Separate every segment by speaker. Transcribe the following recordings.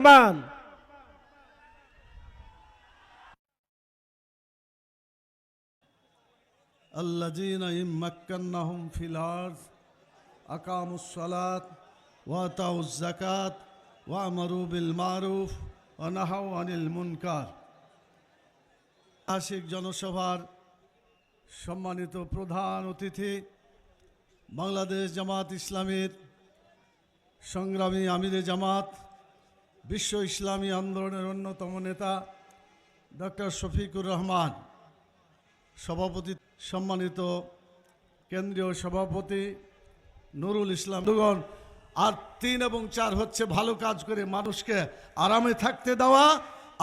Speaker 1: মান
Speaker 2: الذين إن مكناهم في الأرض أقاموا الصلاة وآتوا الزكاة وأمروا بالمعروف ونهوا عن المنكر আশিক জনসভার সম্মানিত প্রধান অতিথি বাংলাদেশ জামাত ইসলামীর সংগ্রামী আমিরে জামাত বিশ্ব ইসলামী আন্দোলনের অন্যতম নেতা ডক্টর শফিকুর রহমান, সভাপতি সম্মানিত কেন্দ্রীয় সভাপতি নুরুল ইসলাম। দুগণ আর তিন এবং চার হচ্ছে ভালো কাজ করে মানুষকে আরামে থাকতে দেওয়া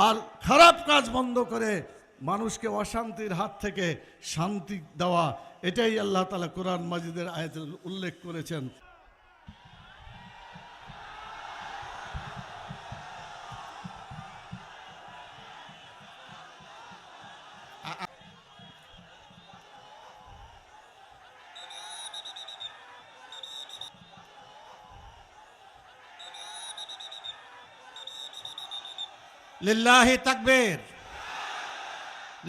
Speaker 2: আর খারাপ কাজ বন্ধ করে মানুষকে অশান্তির হাত থেকে শান্তি দেওয়া। এটাই আল্লাহ তালা কোরআন মাজিদের আয়াতে উল্লেখ করেছেন।
Speaker 3: লিল্লাহি তাকবীর।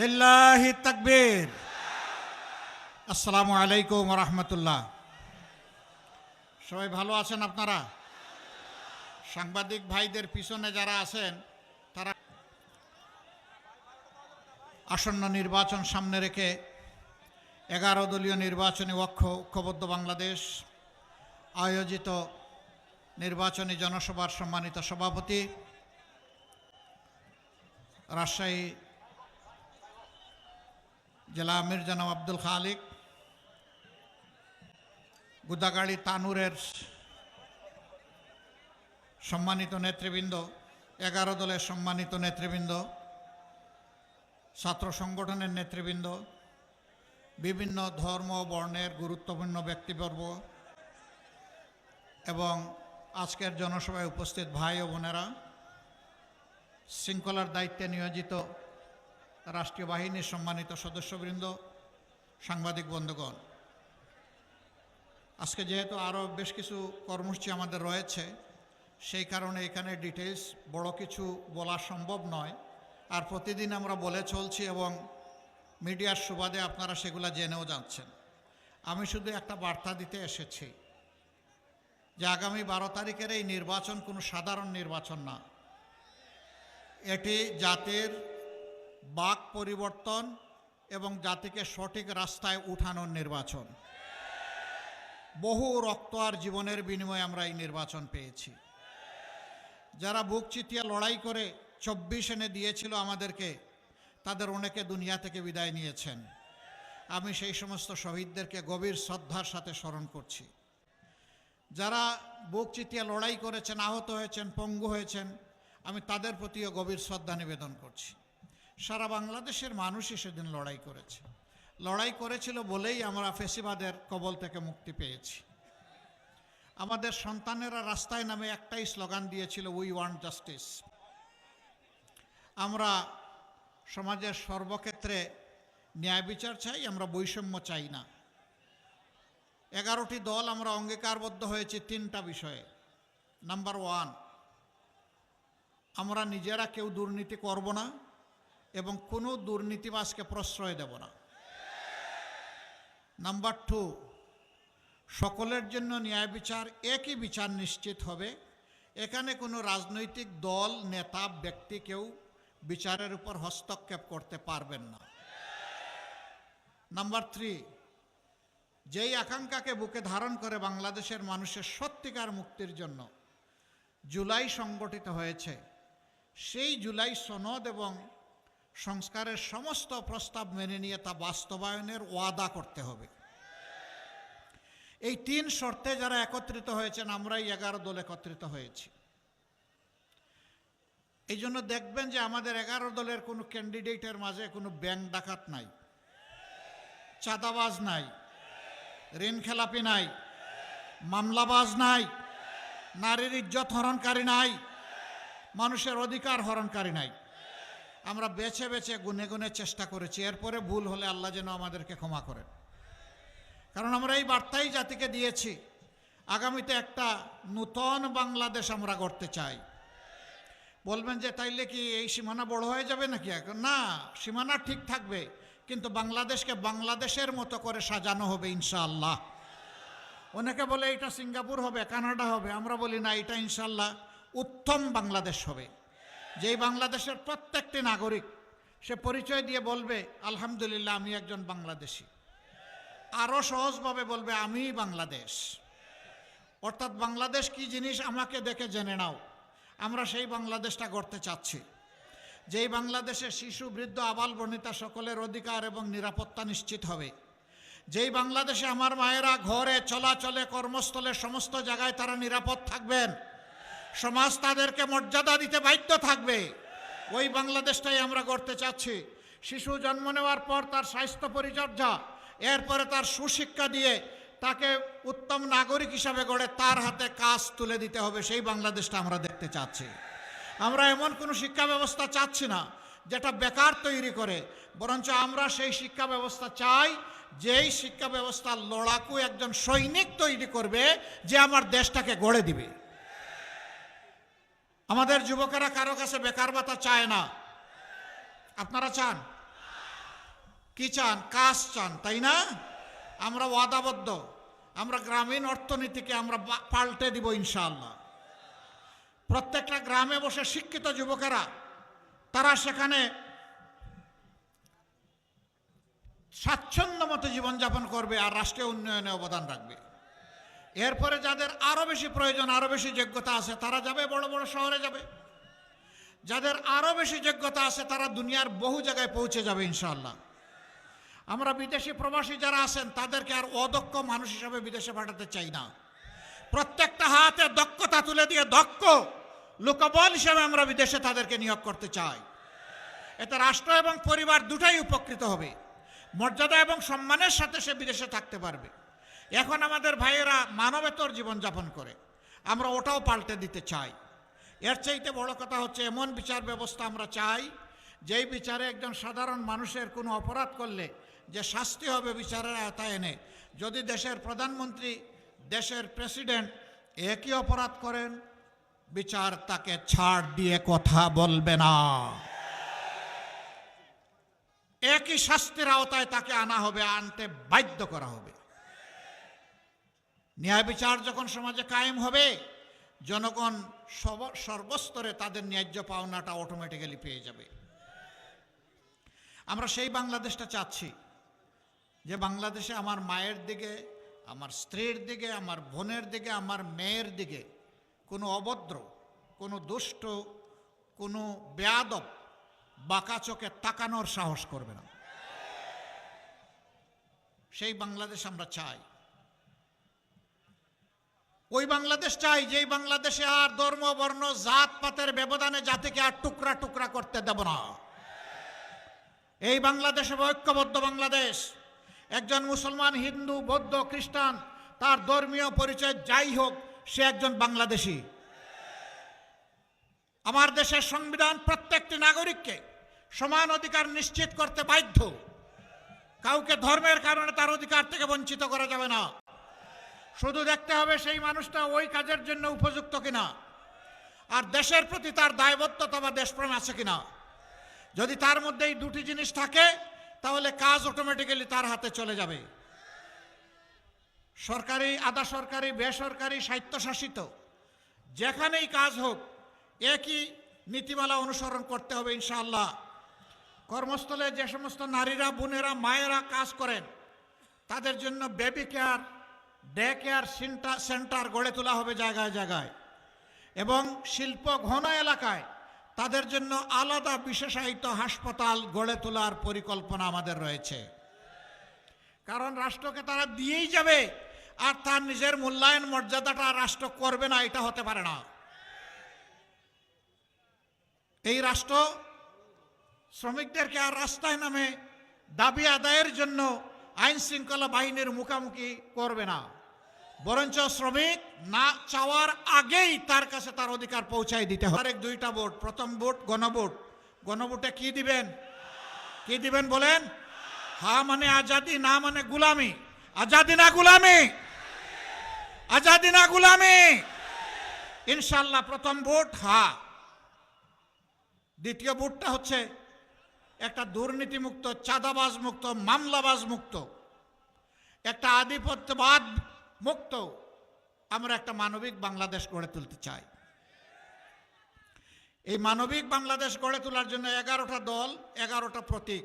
Speaker 3: লিল্লাহি তাকবীর। আসসালামু আলাইকুম রহমতুল্লাহ। সবাই ভালো আছেন আপনারা? সাংবাদিক ভাইদের পিছনে যারা আছেন, তারা আসন্ন নির্বাচন সামনে রেখে এগারো দলীয় নির্বাচনী অক্ষ ঐক্যবদ্ধ বাংলাদেশ আয়োজিত নির্বাচনী জনসভার সম্মানিত সভাপতি রাজশাহী জেলা আমির জনাব আব্দুল খালিক, গুদাগাড়ি তানুরের সম্মানিত নেতৃবৃন্দ, এগারো দলের সম্মানিত নেতৃবৃন্দ, ছাত্র সংগঠনের নেতৃবৃন্দ, বিভিন্ন ধর্ম বর্ণের গুরুত্বপূর্ণ ব্যক্তিবর্গ এবং আজকের জনসভায় উপস্থিত ভাই ও বোনেরা শৃঙ্খলার দায়িত্বে নিয়োজিত রাষ্ট্রীয় বাহিনীর সম্মানিত সদস্যবৃন্দ, সাংবাদিক বন্ধুগণ, আজকে যেহেতু আরও বেশ কিছু কর্মসূচি আমাদের রয়েছে, সেই কারণে এখানে ডিটেলস বড় কিছু বলা সম্ভব নয়। আর প্রতিদিন আমরা বলে চলছি এবং মিডিয়ার সুবাদে আপনারা সেগুলো জেনেও যাচ্ছেন। আমি শুধু একটা বার্তা দিতে এসেছি যে আগামী বারো তারিখের এই নির্বাচন কোনো সাধারণ নির্বাচন না এটি জাতির বাক পরিবর্তন এবং জাতিকে সঠিক রাস্তায় উঠানোর নির্বাচন। বহু রক্ত আর জীবনের বিনিময়ে আমরা এই নির্বাচন পেয়েছি। যারা বুক চিতিয়ে লড়াই করে চব্বিশ এনে দিয়েছিল আমাদেরকে, তাদের অনেকে দুনিয়া থেকে বিদায় নিয়েছেন। আমি সেই সমস্ত শহীদদেরকে গভীর শ্রদ্ধার সাথে স্মরণ করছি। যারা বুক চিতিয়ে লড়াই করেছেন, আহত হয়েছেন, পঙ্গু হয়েছেন আমি তাদের প্রতিও গভীর শ্রদ্ধা নিবেদন করছি। সারা বাংলাদেশের মানুষই সেদিন লড়াই করেছে। লড়াই করেছিল বলেই আমরা ফেসিবাদের কবল থেকে মুক্তি পেয়েছি। আমাদের সন্তানেরা রাস্তায় নামে একটাই স্লোগান দিয়েছিল উই ওয়ান্ট জাস্টিস আমরা সমাজের সর্বক্ষেত্রে ন্যায় বিচার চাই, আমরা বৈষম্য চাই না। এগারোটি দল আমরা অঙ্গীকারবদ্ধ হয়েছি তিনটা বিষয়ে। নাম্বার ওয়ান আমরা নিজেরা কেউ দুর্নীতি করব না এবং কোনো দুর্নীতিবাসকে প্রশ্রয় দেব না। নাম্বার টু সকলের জন্য ন্যায় বিচার একই বিচার নিশ্চিত হবে। এখানে কোনো রাজনৈতিক দল, নেতা, ব্যক্তি কেউ বিচারের উপর হস্তক্ষেপ করতে পারবেন না। নাম্বার থ্রি যেই আকাঙ্ক্ষাকে বুকে ধারণ করে বাংলাদেশের মানুষের সত্যিকার মুক্তির জন্য জুলাই সংগঠিত হয়েছে সেই জুলাই সনদ এবং সংস্কারের সমস্ত প্রস্তাব মেনে নিয়ে তা বাস্তবায়নের ওয়াদা করতে হবে। এই তিন শর্তে যারা একত্রিত হয়েছেন, আমরাই এগারো দল একত্রিত হয়েছি। এই জন্য দেখবেন যে আমাদের এগারো দলের কোনো ক্যান্ডিডেটের মাঝে কোনো ব্যাংক ডাকাত নাই, চাঁদাবাজ নাই, ঋণ খেলাপি নাই, মামলাবাজ নাই, নারীর ইজ্জত হরণকারী নাই মানুষের অধিকার হরণকারী নাই। আমরা বেছে বেছে গুনে গুনে চেষ্টা করেছি, এরপরে ভুল হলে আল্লাহ যেন আমাদেরকে ক্ষমা করেন। কারণ আমরা এই বার্তাই জাতিকে দিয়েছি, আগামীতে একটা নূতন বাংলাদেশ আমরা গড়তে চাই। বলবেন যে, তাইলে কি এই সীমানা বড় হয়ে যাবে নাকি? না, সীমানা ঠিক থাকবে, কিন্তু বাংলাদেশকে বাংলাদেশের মতো করে সাজানো হবে ইনশাআল্লাহ। অনেকে বলে এটা সিঙ্গাপুর হবে, কানাডা হবে। আমরা বলি, না, এটা ইনশাল্লাহ উত্তম বাংলাদেশ হবে। যেই বাংলাদেশের প্রত্যেকটি নাগরিক, সে পরিচয় দিয়ে বলবে, আলহামদুলিল্লাহ, আমি একজন বাংলাদেশি। আরও সহজভাবে বলবে, আমি বাংলাদেশ। অর্থাৎ বাংলাদেশ কি জিনিস আমাকে দেখে জেনে নাও। আমরা সেই বাংলাদেশটা গড়তে চাচ্ছি। যেই বাংলাদেশে শিশু, বৃদ্ধ, আবাল বনিতা সকলের অধিকার এবং নিরাপত্তা নিশ্চিত হবে। যেই বাংলাদেশে আমার মায়েরা ঘরে চলাচলে, কর্মস্থলে, সমস্ত জায়গায় তারা নিরাপদ থাকবেন সমাজ তাদেরকে মর্যাদা দিতে বাধ্য থাকবে। ওই বাংলাদেশটাই আমরা গড়তে চাচ্ছি। শিশু জন্ম নেওয়ার পর তার স্বাস্থ্য পরিচর্যা, এরপরে তার সুশিক্ষা দিয়ে তাকে উত্তম নাগরিক হিসাবে গড়ে তার হাতে কাজ তুলে দিতে হবে, সেই বাংলাদেশটা আমরা দেখতে চাচ্ছি। আমরা এমন কোনো শিক্ষা ব্যবস্থা চাচ্ছি না, যেটা বেকার তৈরি করে। বরঞ্চ আমরা সেই শিক্ষা ব্যবস্থা চাই, যেই শিক্ষা ব্যবস্থা লড়াকু একজন সৈনিক তৈরি করবে, যে আমার দেশটাকে গড়ে দিবে। আমাদের যুবকেরা কারও কাছে বেকার ভাতা চায় না। আপনারা চান? কি চান? কাজ চান, তাই না? আমরা ওয়াদাবদ্ধ। আমরা গ্রামীণ অর্থনীতিকে আমরা পাল্টে দিব ইনশাআল্লাহ। প্রত্যেকটা গ্রামে বসে শিক্ষিত যুবকেরা, তারা সেখানে স্বাচ্ছন্দ্য মতো জীবনযাপন করবে আর রাষ্ট্রীয় উন্নয়নে অবদান রাখবে। এরপরে যাদের আরও বেশি প্রয়োজন আরও বেশি যোগ্যতা আছে, তারা যাবে, বড় বড় শহরে যাবে। যাদের আরও বেশি যোগ্যতা আছে, তারা দুনিয়ার বহু জায়গায় পৌঁছে যাবে ইনশাল্লাহ আমরা বিদেশি প্রবাসী যারা আছেন, তাদেরকে আর অদক্ষ মানুষ হিসাবে বিদেশে পাঠাতে চাই না। প্রত্যেকটা হাতে দক্ষতা তুলে দিয়ে দক্ষ লোকবল হিসাবে আমরা বিদেশে তাদেরকে নিয়োগ করতে চাই। এতে রাষ্ট্র এবং পরিবার দুটাই উপকৃত হবে। মর্যাদা এবং সম্মানের সাথে সে বিদেশে থাকতে পারবে। এখন আমাদের ভাইয়েরা মানবেতর জীবনযাপন করে। আমরা ওটাও পাল্টে দিতে চাই। এর চাইতে বড় কথা হচ্ছে, এমন বিচার ব্যবস্থা আমরা চাই, যেই বিচারে একজন সাধারণ মানুষের কোনো অপরাধ করলে যে শাস্তি হবে বিচারের আয়তায় এনে, যদি দেশের প্রধানমন্ত্রী, দেশের প্রেসিডেন্ট একই অপরাধ করেন, বিচার তাকে ছাড় দিয়ে কথা বলবে না। একই শাস্তির আওতায় তাকে আনা হবে, আনতে বাধ্য করা হবে। ন্যায় বিচার যখন সমাজে কায়েম হবে, জনগণ সর্বস্তরে তাদের ন্যায্য পাওনাটা অটোমেটিক্যালি পেয়ে যাবে। আমরা সেই বাংলাদেশটা চাচ্ছি যে বাংলাদেশে আমার মায়ের দিকে, আমার স্ত্রীর দিকে, আমার বোনের দিকে, আমার মেয়ের দিকে কোনো অভদ্র, কোনো দুষ্ট, কোনো বেয়াদব বাঁকা চোখে তাকানোর সাহস করবে না। সেই বাংলাদেশ আমরা চাই। ওই বাংলাদেশ চাই, যেই বাংলাদেশে আর ধর্ম, বর্ণ, জাত, পাতের ব্যবধানে জাতিকে আর টুকরা টুকরা করতে দেব না। এই বাংলাদেশ ঐক্যবদ্ধ বাংলাদেশ। একজন মুসলমান, হিন্দু, বৌদ্ধ, খ্রিস্টান, তার ধর্মীয় পরিচয় যাই হোক, সে একজন বাংলাদেশী। আমার দেশের সংবিধান প্রত্যেকটি নাগরিককে সমান অধিকার নিশ্চিত করতে বাধ্য। কাউকে ধর্মের কারণে তার অধিকার থেকে বঞ্চিত করা যাবে না। শুধু দেখতে হবে সেই মানুষটা ওই কাজের জন্য উপযুক্ত কিনা। আর দেশের প্রতি তার দায়বদ্ধতা বা দেশপ্রেম আছে কিনা। যদি তার মধ্যে এই দুটি জিনিস থাকে, তাহলে কাজ অটোমেটিক্যালি তার হাতে চলে যাবে। সরকারি, আধা সরকারি, বেসরকারি, স্বায়ত্তশাসিত, যেখানেই কাজ হোক, একই নীতিমালা অনুসরণ করতে হবে ইনশাআল্লাহ। কর্মস্থলে যে সমস্ত নারীরা, বোনেরা, মায়েরা কাজ করেন, তাদের জন্য baby care day care centre গড়ে তোলা হবে জায়গায় জায়গায়। এবং শিল্প ঘন এলাকায় তাদের জন্য আলাদা বিশেষায়িত হাসপাতাল গড়ে তোলার পরিকল্পনা আমাদের রয়েছে। কারণ রাষ্ট্রকে তারা দিয়েই যাবে, আর তার নিজের মূল্যায়ন মর্যাদাটা রাষ্ট্র করবে না, এটা হতে পারে না। এই রাষ্ট্র শ্রমিকদেরকে আর রাস্তায় নামে দাবি আদায়ের জন্য আইন শৃঙ্খলা বাহিনীর মুখামুখি করবে না। বরঞ্চ শ্রমিক না চাওয়ার আগেই তার কাছে তার অধিকার পৌঁছায় দিতে হবে। আরেক দুইটা ভোট, প্রথম ভোট, গণভোট। গণভোটে কি দিবেন? কি দিবেন বলেন? হা মানে আজাদি, না মানে গুলামি। আজাদি না গুলামি? আজাদি না গুলামি? ইনশাল্লাহ প্রথম ভোট, হা। দ্বিতীয় বুটটা হচ্ছে একটা দুর্নীতিমুক্ত চাঁদাবাজ মুক্ত মামলাবাজ মুক্ত একটা আধিপত্যবাদ মুক্ত। আমরা একটা মানবিক বাংলাদেশ গড়ে তুলতে চাই। এই মানবিক বাংলাদেশ গড়ে তোলার জন্য এগারোটা দল, এগারোটা প্রতীক।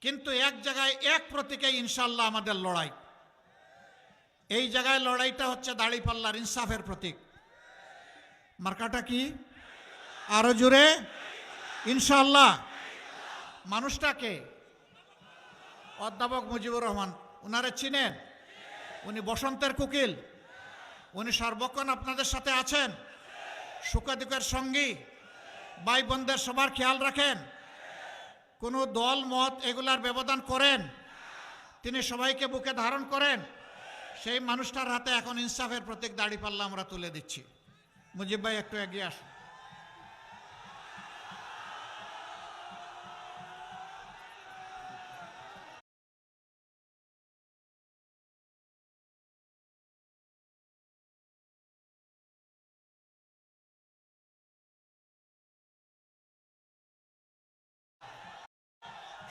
Speaker 3: কিন্তু এক জায়গায় এক প্রতীকে ইনশাল্লাহ আমাদের লড়াই। এই জায়গায় লড়াইটা হচ্ছে দাড়িপাল্লার ইনসাফের প্রতীক। মার্কাটা কি? আরও জোরে। ইনশাল্লাহ মানুষটাকে অধ্যাপক মুজিবুর রহমান ওনারে চিনেন? উনি বসন্তের কুকিল। উনি সর্বক্ষণ আপনাদের সাথে আছেন। সুখাদুখের সঙ্গী। ভাই বোনদের সবার খেয়াল রাখেন। কোনো দল, মত এগুলার ব্যবধান করেন। তিনি সবাইকে বুকে ধারণ করেন। সেই মানুষটার হাতে এখন ইনসাফের প্রতীক দাড়িপাল্লা আমরা তুলে দিচ্ছি। মুজিব ভাই, একটু এগিয়ে আসুন।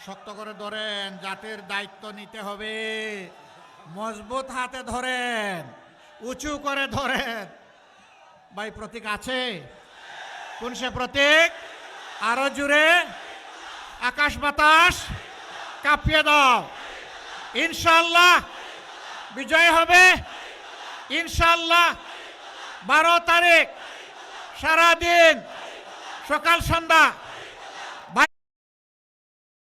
Speaker 3: শক্ত করে ধরেন, জাতির দায়িত্ব নিতে হবে। মজবুত হাতে ধরেন, উঁচু করে ধরেন। ভাই, প্রতীক আছে? কোন সে প্রতীক? আরও জুড়ে। আকাশ বাতাস, কাঁপিয়ে দাও। ইনশাল্লাহ বিজয় হবে। ইনশাল্লাহ বারো তারিখ সারাদিন সকাল সন্ধ্যা